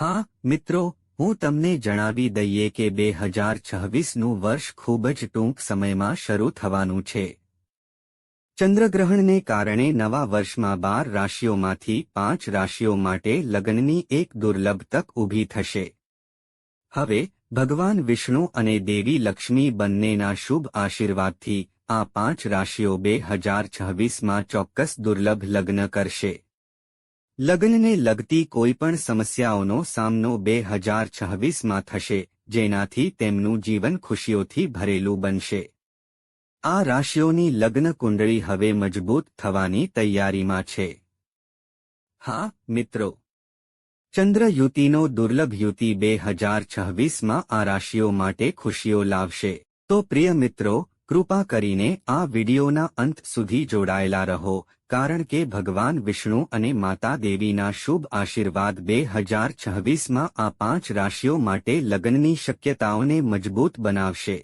હા, મિત્રો, હું તમને જણાવી દઈએ કે બે હજાર છવ્વીસનું વર્ષ ખૂબ જ ટૂંક સમયમાં શરૂ થવાનું છે. ચંદ્રગ્રહણને કારણે નવા વર્ષમાં બાર રાશિઓમાંથી પાંચ રાશિઓ માટે લગ્નની એક દુર્લભ તક ઊભી થશે. હવે, ભગવાન વિષ્ણુ અને દેવી લક્ષ્મી બંનેના શુભ આશીર્વાદથી આ પાંચ રાશિઓ બે હજાર છવ્વીસમાં ચોક્કસ દુર્લભ લગ્ન કરશે. લગ્નને લગતી કોઈપણ સમસ્યાઓનો સામનો બે હજાર છવ્વીસમાં થશે, જેનાથી તેમનું જીવન ખુશીઓથી ભરેલું બનશે. આ રાશિઓની લગ્ન કુંડળી હવે મજબૂત થવાની તૈયારીમાં છે. હા, મિત્રો. ચંદ્ર યુતિનો દુર્લભ યુતિ બે હજાર છવ્વીસમાં આ રાશિઓ માટે ખુશીઓ લાવશે. તો પ્રિય મિત્રો કૃપા કરીને આ વિડિયોના અંત સુધી જોડાયેલા રહો, કારણ કે ભગવાન વિષ્ણુ અને માતા દેવીના શુભ આશીર્વાદ બે હજાર છવ્વીસમાં આ પાંચ રાશિઓ માટે લગ્નની શક્યતાઓને મજબૂત બનાવશે.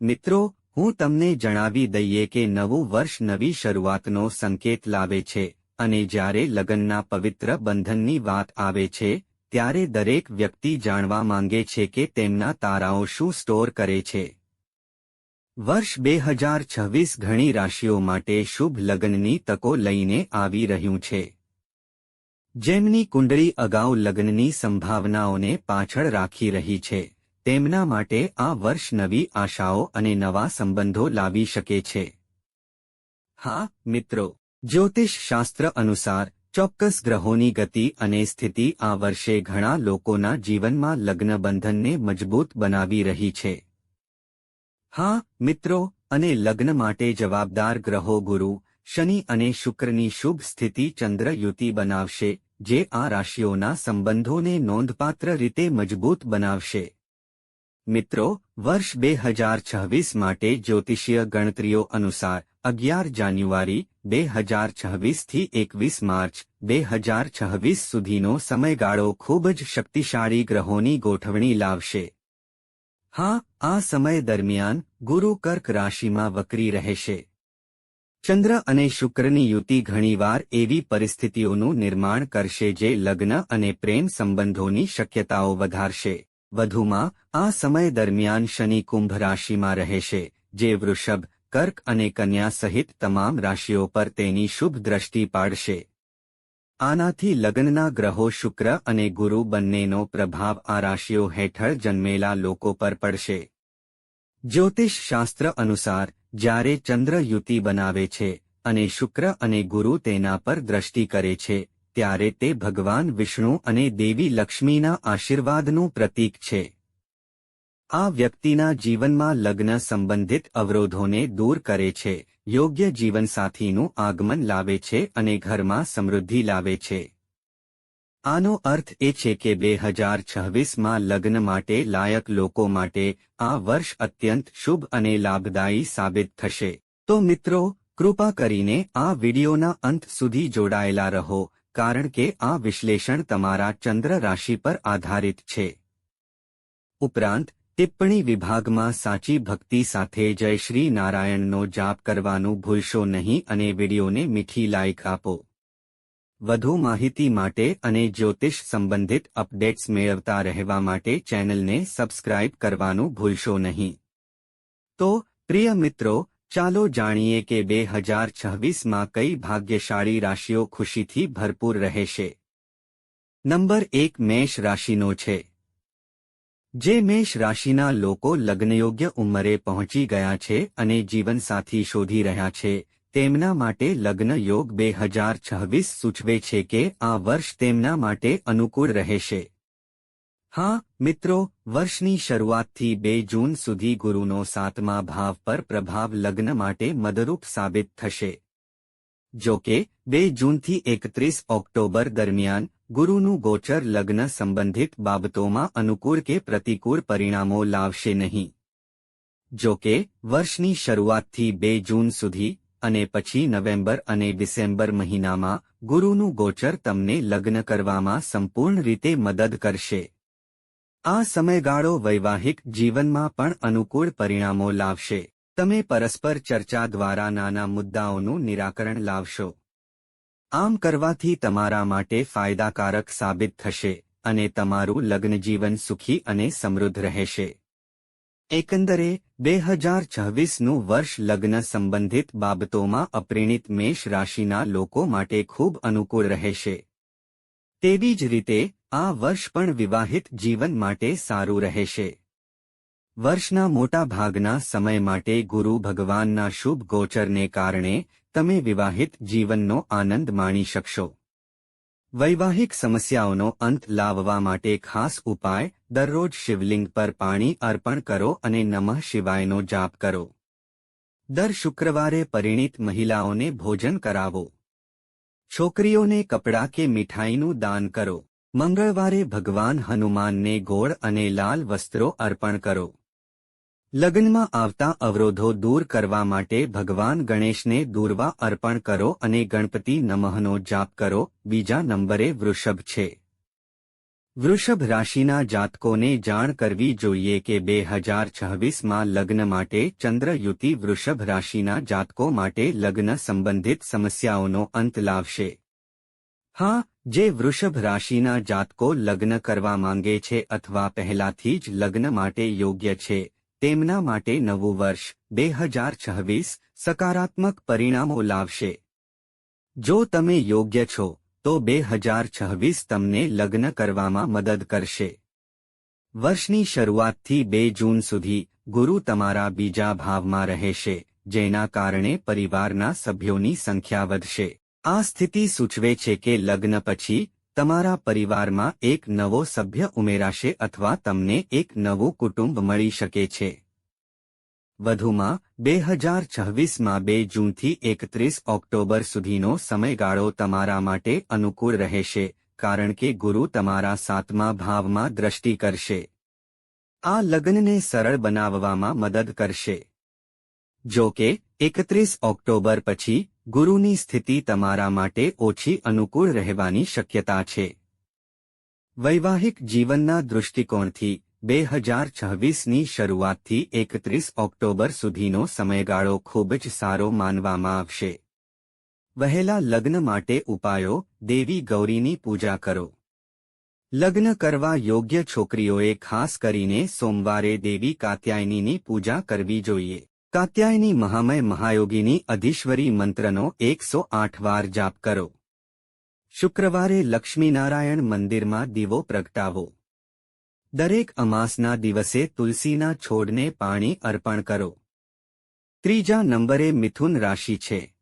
મિત્રો, હું તમને જણાવી દઈએ કે નવું વર્ષ નવી શરૂઆતનો સંકેત લાવે છે, અને જ્યારે લગ્નના પવિત્ર બંધનની વાત આવે છે, ત્યારે દરેક વ્યક્તિ જાણવા માંગે છે કે તેમના તારાઓ શું સ્ટોર કરે છે. વર્ષ બે હજાર છવ્વીસ ઘણી રાશિઓ માટે શુભ લગ્નની તકો લઈને આવી રહ્યું છે. જેમની કુંડળી અગાઉ લગ્નની સંભાવનાઓને પાછળ રાખી રહી છે. તેમના માટે આ વર્ષ નવી આશાઓ અને નવા સંબંધો લાવી શકે છે. હા, મિત્રો. જ્યોતિષ શાસ્ત્ર અનુસાર, ચોક્કસ ગ્રહોની ગતિ અને સ્થિતિ આ વર્ષે ઘણા લોકોના જીવનમાં લગ્ન બંધનને મજબૂત બનાવી રહી છે. હા, મિત્રો, અને લગ્ન માટે જવાબદાર ગ્રહો ગુરુ, શનિ અને શુક્રની શુભ સ્થિતિ ચંદ્ર યુતિ બનાવશે, જે આ રાશિઓના સંબંધોને નોંધપાત્ર રીતે મજબૂત બનાવશે. મિત્રો, વર્ષ બે હજાર છવ્વીસ માટે જ્યોતિષીય ગણતરીઓ અનુસાર, અગિયાર જાન્યુઆરી, બે હજાર છવ્વીસથી એકવીસ માર્ચ, બે હજાર છવ્વીસ સુધીનો સમયગાળો ખૂબ જ શક્તિશાળી ગ્રહોની ગોઠવણી લાવશે. હા, આ સમય દરમિયાન ગુરુ કર્ક રાશિમાં વકરી રહેશે. ચંદ્ર અને શુક્રની યુતિ ઘણીવાર એવી પરિસ્થિતિઓનું નિર્માણ કરશે જે લગ્ન અને પ્રેમ સંબંધોની શક્યતાઓ વધારશે. વધુમાં, આ સમય દરમિયાન શનિ કુંભ રાશિમાં રહેશે, જે વૃષભ, કર્ક અને કન્યા સહિત તમામ રાશિઓ પર તેની શુભ દ્રષ્ટિ પાડશે. આનાથી લગ્નના ગ્રહો શુક્ર અને ગુરુ બંનેનો પ્રભાવ આ રાશિઓ હેઠળ જન્મેલા લોકો પર પડશે. જ્યોતિષ શાસ્ત્ર અનુસાર, જ્યારે ચંદ્ર યુતિ બનાવે છે અને શુક્ર અને ગુરુ તેના પર દ્રષ્ટિ કરે છે, ત્યારે તે ભગવાન વિષ્ણુ અને દેવી લક્ષ્મીના આશીર્વાદનું પ્રતીક છે. આ વ્યક્તિના જીવનમાં લગ્ન સંબંધિત અવરોધોને દૂર કરે છે, યોગ્ય જીવનસાથીનું આગમન લાવે છે અને ઘરમાં સમૃદ્ધિ લાવે છે. આનો અર્થ એ છે કે બે હજાર છવ્વીસમાં લગ્ન માટે લાયક લોકો માટે આ વર્ષ અત્યંત શુભ અને લાભદાયી સાબિત થશે. તો મિત્રો, કૃપા કરીને આ વિડિયોના અંત સુધી જોડાયેલા રહો, કારણ કે આ વિશ્લેષણ તમારા ચંદ્ર રાશિ પર આધારિત છે. ઉપરાંત ટિપ્પણી વિભાગમાં સાચી ભક્તિ સાથે જય શ્રી નારાયણનો જાપ કરવાનું ભૂલશો નહીં અને વિડીયોને મીઠી લાઇક આપો. વધુ માહિતી માટે અને જ્યોતિષ સંબંધિત અપડેટ્સ મેળવતા રહેવા માટે ચેનલને સબસ્ક્રાઇબ કરવાનું ભૂલશો નહીં. તો, પ્રિય મિત્રો, ચાલો જાણીએ કે બે હજાર છવ્વીસમાં કઈ ભાગ્યશાળી રાશિઓ ખુશીથી ભરપૂર રહેશે. નંબર એક મેષ રાશિનો છે. જે મેષ રાશિના લોકો લગ્નયોગ્ય ઉંમરે પહોંચી ગયા છે અને જીવનસાથી શોધી રહ્યા છે, તેમના માટે લગ્ન યોગ બે હજાર છવ્વીસ સૂચવે છે કે આ વર્ષ તેમના માટે અનુકૂળ રહેશે. હા, મિત્રો, વર્ષની શરૂઆતથી બે જૂન સુધી ગુરુનો સાતમા ભાવ પર પ્રભાવ લગ્ન માટે મદરૂપ સાબિત થશે. જો કે, બે જૂનથી એકત્રીસ ઓક્ટોબર દરમિયાન ગુરુનું ગોચર લગ્ન સંબંધિત બાબતોમાં અનુકૂળ કે પ્રતિકૂળ પરિણામો લાવશે નહીં. જો કે, વર્ષની શરૂઆતથી બે જૂન સુધી અને પછી નવેમ્બર અને ડિસેમ્બર મહિનામાં ગુરુનું ગોચર તમને લગ્ન કરવામાં સંપૂર્ણ રીતે મદદ કરશે. આ સમયગાળો વૈવાહિક જીવનમાં પણ અનુકૂળ પરિણામો લાવશે. તમે પરસ્પર ચર્ચા દ્વારા નાના મુદ્દાઓનું નિરાકરણ લાવશો. આમ કરવાથી તમારા માટે ફાયદાકારક સાબિત થશે અને તમારું લગ્નજીવન સુખી અને સમૃદ્ધ રહેશે. એકંદરે, બે હજાર છવ્વીસનું વર્ષ લગ્ન સંબંધિત બાબતોમાં અપરિણિત મેષ રાશિના લોકો માટે ખૂબ અનુકૂળ રહેશે. તેવી જ રીતે, આ વર્ષ પણ વિવાહિત જીવન માટે સારું રહેશે. વર્ષના મોટા ભાગના સમય માટે ગુરુ ભગવાનના શુભ ગોચરને કારણે તમે વિવાહિત જીવનનો આનંદ માણી શકશો. વૈવાહિક સમસ્યાઓનો અંત લાવવા માટે ખાસ ઉપાય, દરરોજ શિવલિંગ પર પાણી અર્પણ કરો અને નમઃ શિવાયનો જાપ કરો. દર શુક્રવારે પરિણીત મહિલાઓને ભોજન કરાવો. છોકરીઓને કપડાં કે મીઠાઈનું દાન કરો. મંગળવારે ભગવાન હનુમાનને ગોળ અને લાલ વસ્ત્રો અર્પણ કરો. લગ્નમાં આવતા અવરોધો દૂર કરવા માટે ભગવાન ગણેશને દૂરવા અર્પણ કરો અને ગણપતિ નમઃનો જાપ કરો. બીજા નંબરે વૃષભ છે. વૃષભ રાશિના જાતકોને જાણ કરવી જોઈએ કે બે હજાર છવ્વીસમાં લગ્ન માટે ચંદ્રયુતિ વૃષભ રાશિના જાતકો માટે લગ્ન સંબંધિત સમસ્યાઓનો અંત લાવશે. હા, જે વૃષભ રાશિના જાતકો લગ્ન કરવા માંગે છે અથવા પહેલાથી જ લગ્ન માટે યોગ્ય છે. તેમના માટે નવું વર્ષ બે હજાર છવ્વીસ સકારાત્મક પરિણામો લાવશે. જો તમે યોગ્ય છો, તો બે હજાર છવ્વીસ તમને લગ્ન કરવામાં મદદ કરશે. વર્ષની શરૂઆતથી બે જૂન સુધી ગુરુ તમારા બીજા ભાવમાં રહેશે, જેના કારણે પરિવારના સભ્યોની સંખ્યા વધશે. આ સ્થિતિ સૂચવે છે કે લગ્ન પછી તમારા પરિવારમાં એક નવો સભ્ય ઉમેરાશે અથવા તમને એક નવું કુટુંબ મળી શકે છે. વધુમાં બે હજાર છવ્વીસમાં બે જૂનથી એકત્રીસ ઓક્ટોબર સુધીનો સમયગાળો તમારા માટે અનુકૂળ રહેશે, કારણ કે ગુરુ તમારા સાતમા ભાવમાં દ્રષ્ટિ કરશે. આ લગ્નને સરળ બનાવવામાં મદદ કરશે. જો કે એકત્રીસ ઓક્ટોબર પછી ગુરુની સ્થિતિ તમારા માટે ઓછી અનુકૂળ રહેવાની શક્યતા છે. વૈવાહિક જીવનના દૃષ્ટિકોણથી, બે હજાર છવ્વીસની શરૂઆતથી એકત્રીસ ઓક્ટોબર સુધીનો સમયગાળો ખૂબ જ સારો માનવામાં આવશે. વહેલા લગ્ન માટે ઉપાયો, દેવી ગૌરીની પૂજા કરો. લગ્ન કરવા યોગ્ય છોકરીઓએ ખાસ કરીને સોમવારે દેવી કાત્યાયનીની પૂજા કરવી જોઈએ. કાત્યાયની મહામય મહાયોગીની અધીશ્વરી મંત્રનો એકસો આઠ વાર જાપ કરો. શુક્રવારે લક્ષ્મીનારાયણ મંદિરમાં દીવો પ્રગટાવો. દરેક અમાસના દિવસે તુલસીના છોડને પાણી અર્પણ કરો. ત્રીજા નંબરે મિથુન રાશિ છે.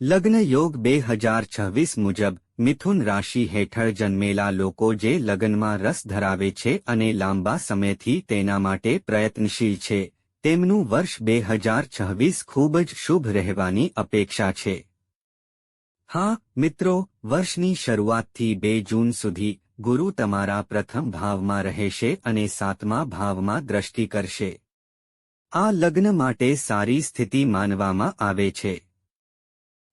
લગ્ન યોગ બે હજાર છવ્વીસ મુજબ, મિથુન રાશિ હેઠળ જન્મેલા લોકો જે લગ્નમાં રસ ધરાવે છે અને લાંબા સમયથી તેના માટે પ્રયત્નશીલ છે. તેમનું વર્ષ બે હજાર છવ્વીસ ખૂબ જ શુભ રહેવાની અપેક્ષા છે. હા, મિત્રો, વર્ષની શરૂઆતથી બે જૂન સુધી ગુરુ તમારા પ્રથમ ભાવમાં રહેશે અને સાતમા ભાવમાં દ્રષ્ટિ કરશે. આ લગ્ન માટે સારી સ્થિતિ માનવામાં આવે છે.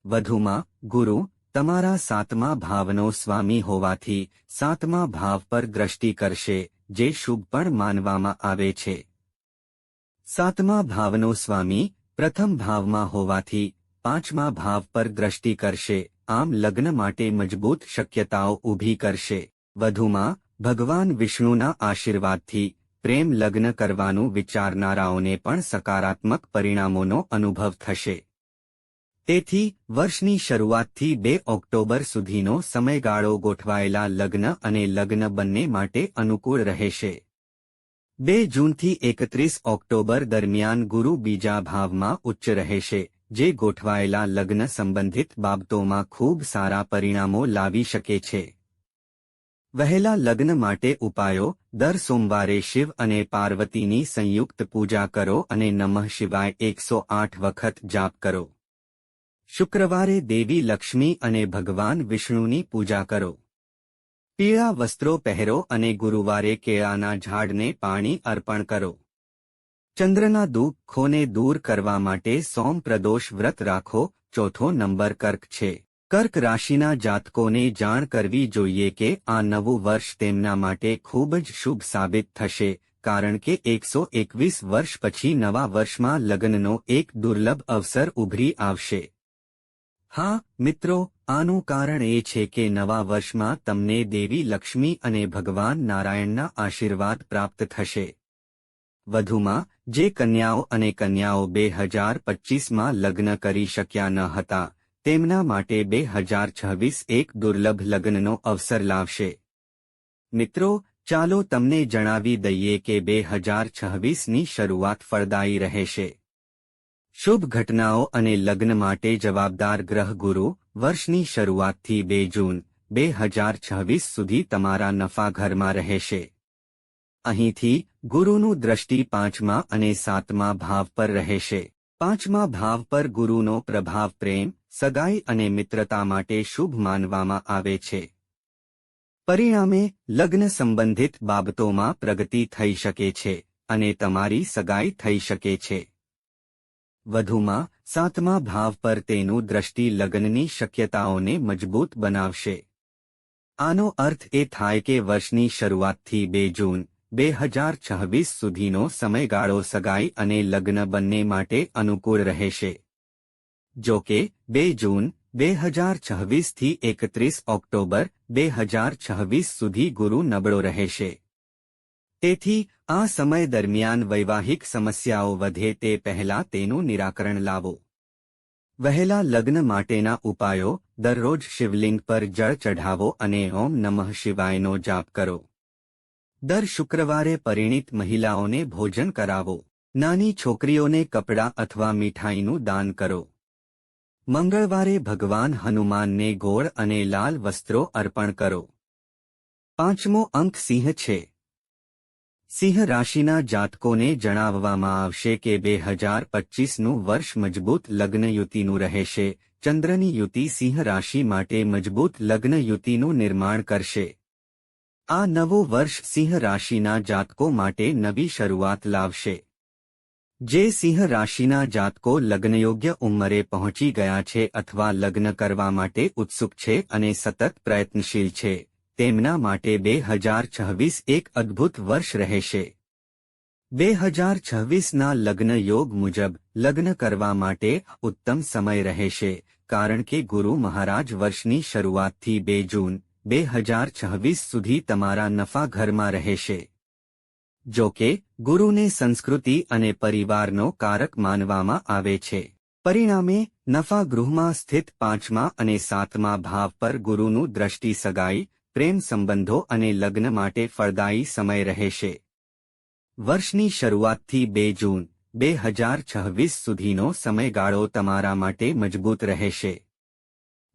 વધુમાં, ગુરુ, તમારા સાતમા ભાવનો સ્વામી હોવાથી સાતમા ભાવ પર દ્રષ્ટિ કરશે, જે શુભ પણ માનવામાં આવે છે. સાતમા ભાવનો સ્વામી પ્રથમ ભાવમાં હોવાથી પાંચમા ભાવ પર દ્રષ્ટિ કરશે, આમ લગ્ન માટે મજબૂત શક્યતાઓ ઊભી કરશે. વધુમાં, ભગવાન વિષ્ણુના આશીર્વાદથી પ્રેમ લગ્ન કરવાનું વિચારનારાઓને પણ સકારાત્મક પરિણામોનો અનુભવ થશે. તેથી, વર્ષની શરૂઆતથી બે ઓક્ટોબર સુધીનો સમયગાળો ગોઠવાયેલા લગ્ન અને લગ્ન બંને માટે અનુકૂળ રહેશે. બે જૂનથી એકત્રીસ ઓક્ટોબર દરમિયાન ગુરુ બીજા ભાવમાં ઉચ્ચ રહેશે, જે ગોઠવાયેલા લગ્ન સંબંધિત બાબતોમાં ખૂબ સારા પરિણામો લાવી શકે છે. વહેલા લગ્ન માટે ઉપાયો, દર સોમવારે શિવ અને પાર્વતીની સંયુક્ત પૂજા કરો અને નમઃ શિવાય એકસો આઠ વખત જાપ કરો. શુક્રવારે દેવી લક્ષ્મી અને ભગવાન વિષ્ણુની પૂજા કરો. પીળા વસ્ત્રો પહેરો અને ગુરુવારે કેળાના ઝાડને પાણી અર્પણ કરો. ચંદ્રના દુઃખોને દૂર કરવા માટે સોમ પ્રદોષ વ્રત રાખો. ચોથો નંબર કર્ક છે. કર્ક રાશિના જાતકોને જાણ કરવી જોઈએ કે આ નવું વર્ષ તેમના માટે ખૂબ જ શુભ સાબિત થશે, કારણ કે એકસો એકવીસ વર્ષ પછી નવા વર્ષમાં લગ્નનો એક દુર્લભ અવસર ઉભરી આવશે. હા, મિત્રો આનું કારણ એ છે કે નવા વર્ષમાં તમને દેવી લક્ષ્મી અને ભગવાન નારાયણના આશીર્વાદ પ્રાપ્ત થશે. વધુમાં, જે કન્યાઓ અને કન્યાઓ બે હજાર પચ્ચીસમાં લગ્ન કરી શક્યા ન હતા, તેમના માટે બે હજાર છવ્વીસ એક દુર્લભ લગ્નનો અવસર લાવશે. મિત્રો, ચાલો તમને જણાવી દઈએ કે બે હજાર છવ્વીસની શરૂઆત ફળદાયી રહેશે. શુભ ઘટનાઓ અને લગ્ન માટે જવાબદાર ગ્રહ ગુરુ વર્ષની શરૂઆતથી બે જૂન, બે હજાર છવ્વીસ સુધી તમારા નફા ઘરમાં રહેશે. અહીંથી, ગુરુનું દ્રષ્ટિ પાંચમા અને સાતમા ભાવ પર રહેશે. પાંચમા ભાવ પર ગુરુનો પ્રભાવ પ્રેમ, સગાઈ અને મિત્રતા માટે શુભ માનવામાં આવે છે. પરિણામે, લગ્ન સંબંધિત બાબતોમાં પ્રગતિ થઈ શકે છે અને તમારી સગાઈ થઈ શકે છે. વધુમાં, સાતમા ભાવ પર તેનું દ્રષ્ટિ લગ્નની શક્યતાઓને મજબૂત બનાવશે. આનો અર્થ એ થાય કે વર્ષની શરૂઆતથી બે જૂન, બે હજાર છવ્વીસ સુધીનો સમયગાળો સગાઈ અને લગ્ન બંને માટે અનુકૂળ રહેશે. જો કે, બે જૂન, બે હજાર છવ્વીસથી એકત્રીસ ઓક્ટોબર, બે હજાર છવ્વીસ સુધી ગુરુ નબળો રહેશે. તેથી, આ સમય દરમિયાન વૈવાહિક સમસ્યાઓ વધે તે પહેલા તેનું નિરાકરણ લાવો. વહેલા લગ્ન માટેના ઉપાયો, દરરોજ શિવલિંગ પર જળ ચઢાવો અને ઓમ નમઃ શિવાયનો જાપ કરો. દર શુક્રવારે પરિણીત મહિલાઓને ભોજન કરાવો. નાની છોકરીઓને કપડાં અથવા મીઠાઈનું દાન કરો. મંગળવારે ભગવાન હનુમાનને ગોળ અને લાલ વસ્ત્રો અર્પણ કરો. પાંચમો અંક સિંહ છે. સિંહ રાશિના જાતકોને જણાવવામાં આવશે કે બે હજાર પચ્ચીસનું વર્ષ મજબૂત લગ્નયુતિનું રહેશે. ચંદ્રની યુતિ સિંહ રાશિ માટે મજબૂત લગ્નયુતિનું નિર્માણ કરશે. આ નવું વર્ષ સિંહ રાશિના જાતકો માટે નવી શરૂઆત લાવશે. જે સિંહ રાશિના જાતકો લગ્નયોગ્ય ઉંમરે પહોંચી ગયા છે અથવા લગ્ન કરવા માટે ઉત્સુક છે અને સતત પ્રયત્નશીલ છે. તેમના માટે બે હજાર છવ્વીસ એક અદ્ભુત વર્ષ રહેશે. બે હજાર છવ્વીસના લગ્ન યોગ મુજબ, લગ્ન કરવા માટે ઉત્તમ સમય રહેશે, કારણ કે ગુરુ મહારાજ વર્ષની શરૂઆતથી બે જૂન, બે હજાર છવ્વીસ સુધી તમારા નફા ઘરમાં રહેશે. જો કે, ગુરુને સંસ્કૃતિ અને પરિવારનો કારક માનવામાં આવે છે. પરિણામે, નફા ગૃહમાં સ્થિત પાંચમા અને સાતમા ભાવ પર ગુરુનું દ્રષ્ટિ સગાઈ પ્રેમ સંબંધો અને લગ્ન માટે ફળદાયી સમય રહેશે. વર્ષની શરૂઆતથી બે જૂન, બે હજાર છવ્વીસ સુધીનો સમયગાળો તમારા માટે મજબૂત રહેશે.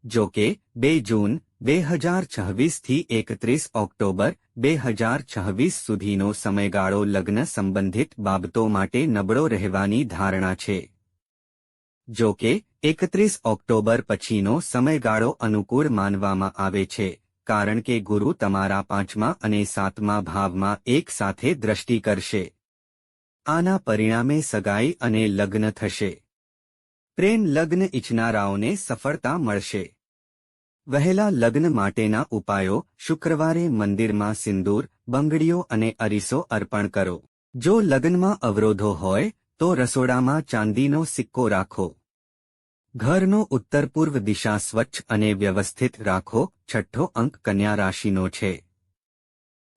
જો કે, બે જૂન, બે હજાર છવ્વીસથી એકત્રીસ ઓક્ટોબર, બે હજાર છવ્વીસ સુધીનો સમયગાળો લગ્ન સંબંધિત બાબતો માટે નબળો રહેવાની ધારણા છે. જો કે, એકત્રીસ ઓક્ટોબર પછીનો સમયગાળો અનુકૂળ માનવામાં આવે છે. કારણ કે ગુરુ તમારા પાંચમા અને સાતમા ભાવમાં એક સાથે દ્રષ્ટિ કરશે. આના પરિણામે સગાઈ અને લગ્ન થશે. પ્રેમ લગ્ન ઇચ્છનારાઓને સફળતા મળશે. વહેલા લગ્ન માટેના ઉપાયો, શુક્રવારે મંદિરમાં સિંદૂર, બંગડીઓ અને અરીસો અર્પણ કરો. જો લગ્નમાં અવરોધો હોય, તો રસોડામાં ચાંદીનો સિક્કો રાખો. ઘરનો ઉત્તર પૂર્વ દિશા સ્વચ્છ અને વ્યવસ્થિત રાખો, છઠ્ઠો અંક કન્યા રાશિનો છે.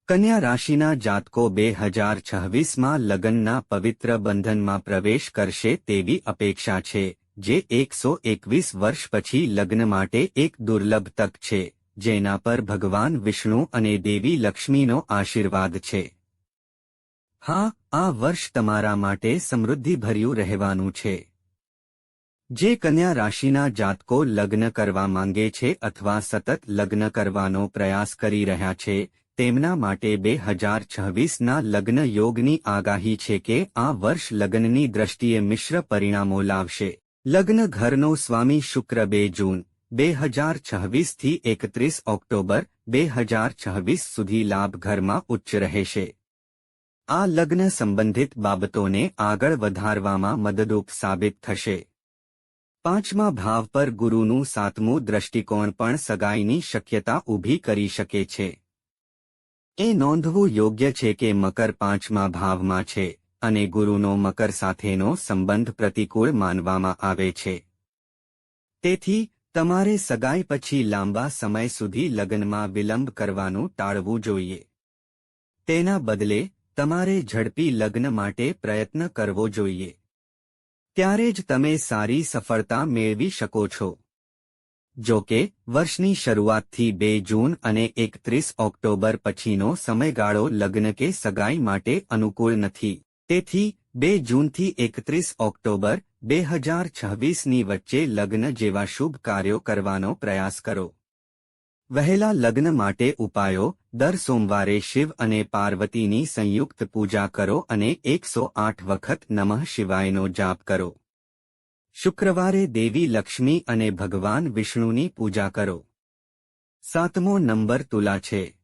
કન્યા રાશિના જાતકો બે હજાર છવ્વીસમાં લગ્નના પવિત્ર બંધનમાં પ્રવેશ કરશે તેવી અપેક્ષા છે, જે એકસો એકવીસ વર્ષ પછી લગ્ન માટે એક દુર્લભ તક છે, જેના પર ભગવાન વિષ્ણુ અને દેવી લક્ષ્મીનો આશીર્વાદ છે. હા, આ વર્ષ તમારા માટે સમૃદ્ધિભર્યું રહેવાનું છે. જે કન્યા રાશિના જાતકો લગ્ન કરવા માંગે છે અથવા સતત લગ્ન કરવાનો પ્રયાસ કરી રહ્યા છે, તેમના માટે બે હજાર છવ્વીસના લગ્ન યોગની આગાહી છે કે આ વર્ષ લગ્નની દ્રષ્ટિએ મિશ્ર પરિણામો લાવશે. લગ્ન ઘરનો સ્વામી શુક્ર બે જૂન, બે હજાર છવ્વીસથી એકત્રીસ ઓક્ટોબર, બે હજાર છવ્વીસ સુધી લાભ ઘરમાં ઉચ્ચ રહેશે. આ લગ્ન સંબંધિત બાબતોને આગળ વધારવામાં મદદરૂપ સાબિત થશે. પાંચમા ભાવ પર ગુરુનું સાતમું દ્રષ્ટિકોણ પણ સગાઈની શક્યતા ઊભી કરી શકે છે. એ નોંધવું યોગ્ય છે કે મકર પાંચમા ભાવમાં છે અને ગુરુનો મકર સાથેનો સંબંધ પ્રતિકૂળ માનવામાં આવે છે. તેથી, તમારે સગાઈ પછી લાંબા સમય સુધી લગ્નમાં વિલંબ કરવાનું ટાળવું જોઈએ. તેના બદલે, તમારે ઝડપી લગ્ન માટે પ્રયત્ન કરવો જોઈએ. ત્યારે જ તમે સારી સફળતા મેળવી શકો છો. જો કે વર્ષની શરૂઆતથી બે જૂન અને એકત્રીસ ઓક્ટોબર પછીનો સમયગાળો લગ્ન કે સગાઈ માટે અનુકૂળ નથી. તેથી, બે જૂનથી એકત્રીસ ઓક્ટોબર બે હજાર છવ્વીસની વચ્ચે લગ્ન જેવા શુભ કાર્યો કરવાનો પ્રયાસ કરો. વહેલા લગ્ન માટે ઉપાયો, દર સોમવારે શિવ અને પાર્વતીની સંયુક્ત પૂજા કરો અને એકસો આઠ વખત નમઃ શિવાયનો જાપ કરો. શુક્રવારે દેવી લક્ષ્મી અને ભગવાન વિષ્ણુની પૂજા કરો. સાતમો નંબર તુલા છે.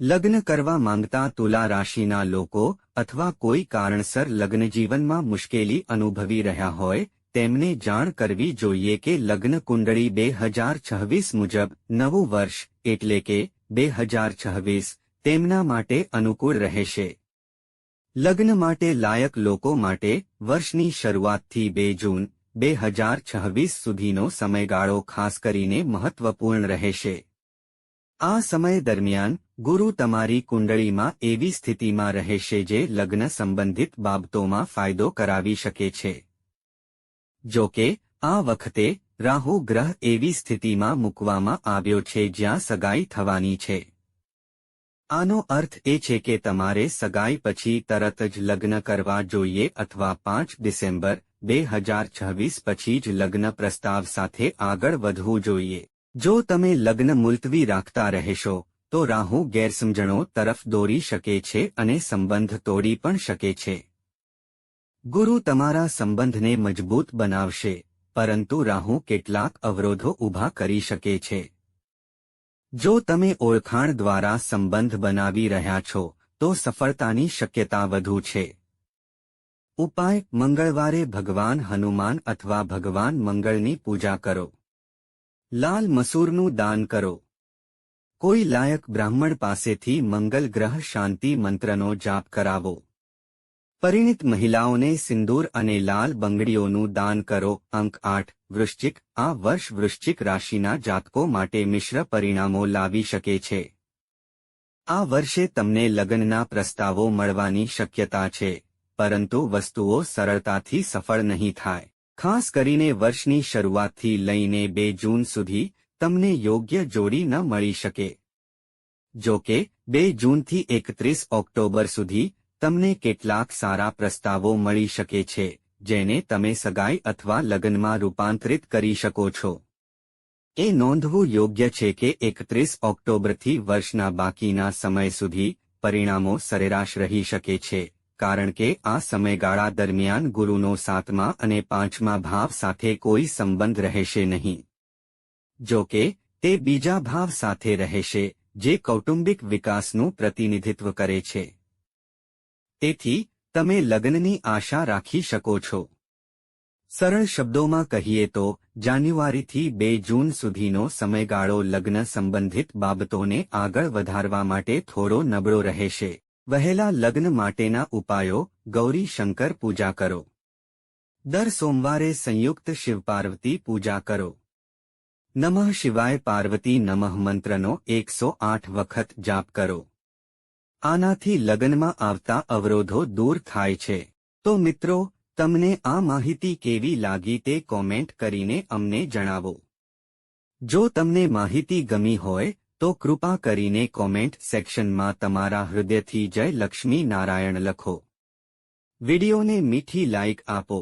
લગ્ન કરવા માંગતા તુલા રાશિના લોકો અથવા કોઈ કારણસર લગ્નજીવનમાં મુશ્કેલી અનુભવી રહ્યા હોય તેમને જાણ કરવી જોઈએ કે લગ્ન કુંડળી બે હજાર છવ્વીસ મુજબ નવું વર્ષ એટલે કે બે હજાર છવ્વીસ તેમના માટે અનુકૂળ રહેશે. લગ્ન માટે લાયક લોકો માટે વર્ષની શરૂઆતથી બે જૂન બે હજાર છવ્વીસ સુધીનો સમયગાળો ખાસ કરીને મહત્વપૂર્ણ રહેશે. આ સમય દરમિયાન ગુરુ તમારી કુંડળીમાં એવી સ્થિતિમાં રહેશે જે લગ્ન સંબંધિત બાબતોમાં ફાયદો કરાવી શકે છે. જો કે આ વખતે રાહુ ગ્રહ એવી સ્થિતિમાં મૂકવામાં આવ્યો છે જ્યાં સગાઈ થવાની છે. આનો અર્થ એ છે કે તમારે સગાઈ પછી તરત જ લગ્ન કરવા જોઈએ અથવા પાંચ ડિસેમ્બર, બે હજાર છવ્વીસ પછી જ લગ્ન પ્રસ્તાવ સાથે આગળ વધવું જોઈએ. જો તમે લગ્ન મુલતવી રાખતા રહેશો, તો રાહુ ગેરસમજણો તરફ દોરી શકે છે અને સંબંધ તોડી પણ શકે છે. ગુરુ તમારા સંબંધને મજબૂત બનાવશે, પરંતુ રાહુ કેટલાક અવરોધો ઊભા કરી શકે છે. જો તમે ઓળખાણ દ્વારા સંબંધ બનાવી રહ્યા છો, તો સફળતાની શક્યતા વધુ છે. ઉપાય, મંગળવારે ભગવાન હનુમાન અથવા ભગવાન મંગળની પૂજા કરો. લાલ મસૂરનું દાન કરો. કોઈ લાયક બ્રાહ્મણ પાસેથી મંગલ ગ્રહ શાંતિ મંત્રનો જાપ કરાવો. પરિણિત મહિલાઓને સિંદૂર અને લાલ બંગડીઓનું દાન કરો. અંક આઠ. વૃશ્ચિક. આ વર્ષ વૃશ્ચિક રાશિના જાતકો માટે મિશ્ર પરિણામો લાવી શકે છે. આ વર્ષે તમને લગ્નના પ્રસ્તાવો મળવાની શક્યતા છે, પરંતુ વસ્તુઓ સરળતાથી સફળ નહીં થાય. ખાસ કરીને વર્ષની શરૂઆતથી લઈને બે જૂન સુધી તમને યોગ્ય જોડી ન મળી શકે. જો કે, બે જૂનથી એકત્રીસ ઓક્ટોબર સુધી તમને કેટલાક સારા પ્રસ્તાવો મળી શકે છે, જેને તમે સગાઈ અથવા લગ્નમાં રૂપાંતરિત કરી શકો છો. એ નોંધવું યોગ્ય છે કે એકત્રીસ ઓક્ટોબરથી વર્ષના બાકીના સમય સુધી પરિણામો સરેરાશ રહી શકે છે, કારણ કે આ સમયગાળા દરમિયાન ગુરુનો સાતમા અને પાંચમા ભાવ સાથે કોઈ સંબંધ રહેશે નહીં. જો કે, તે બીજા ભાવ સાથે રહેશે, જે કૌટુંબિક વિકાસનું પ્રતિનિધિત્વ કરે છે. તેથી, તમે લગ્નની આશા રાખી શકો છો. સરળ શબ્દોમાં કહીએ તો, જાન્યુઆરીથી બે જૂન સુધીનો સમયગાળો લગ્ન સંબંધિત બાબતોને આગળ વધારવા માટે થોડો નબળો રહેશે. વહેલા લગ્ન માટેના ઉપાયો, ગૌરી શંકર પૂજા કરો. દર સોમવારે સંયુક્ત શિવપાર્વતી પૂજા કરો. નમઃ શિવાય પાર્વતી નમઃ મંત્રનો એકસો આઠ વખત જાપ કરો. આનાથી લગ્નમાં આવતા અવરોધો દૂર થાય છે. તો મિત્રો, તમને આ માહિતી કેવી લાગી તે કોમેન્ટ કરીને અમને જણાવો. જો તમને માહિતી ગમી હોય, તો કૃપા કરીને કોમેન્ટ સેક્શનમાં તમારા હૃદયથી જય લક્ષ્મી નારાયણ લખો. વિડિયોને મીઠી લાઇક આપો.